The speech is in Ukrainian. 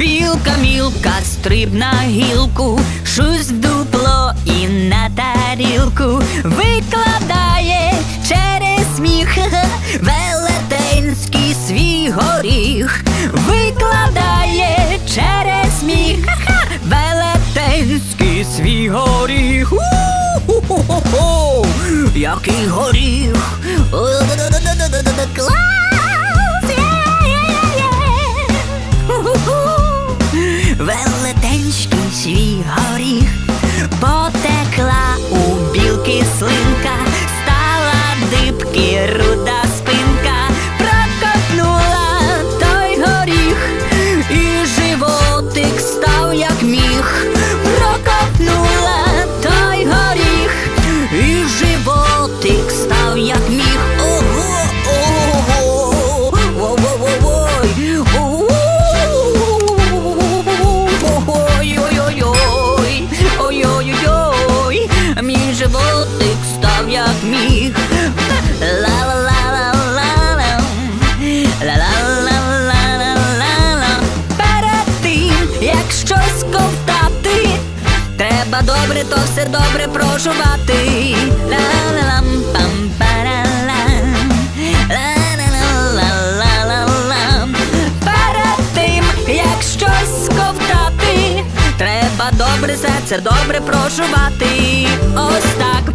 Білка мілка стриб на гілку, шусь в дупло і на тарілку викладає через сміх велетенський свій горіх, викладає через сміх велетенський свій горіх. Який горіх! Треба добре, то все добре прожувати. Ла-ла-лам. Перед тим, як щось ковтати, треба добре серце добре прожувати. Ось так.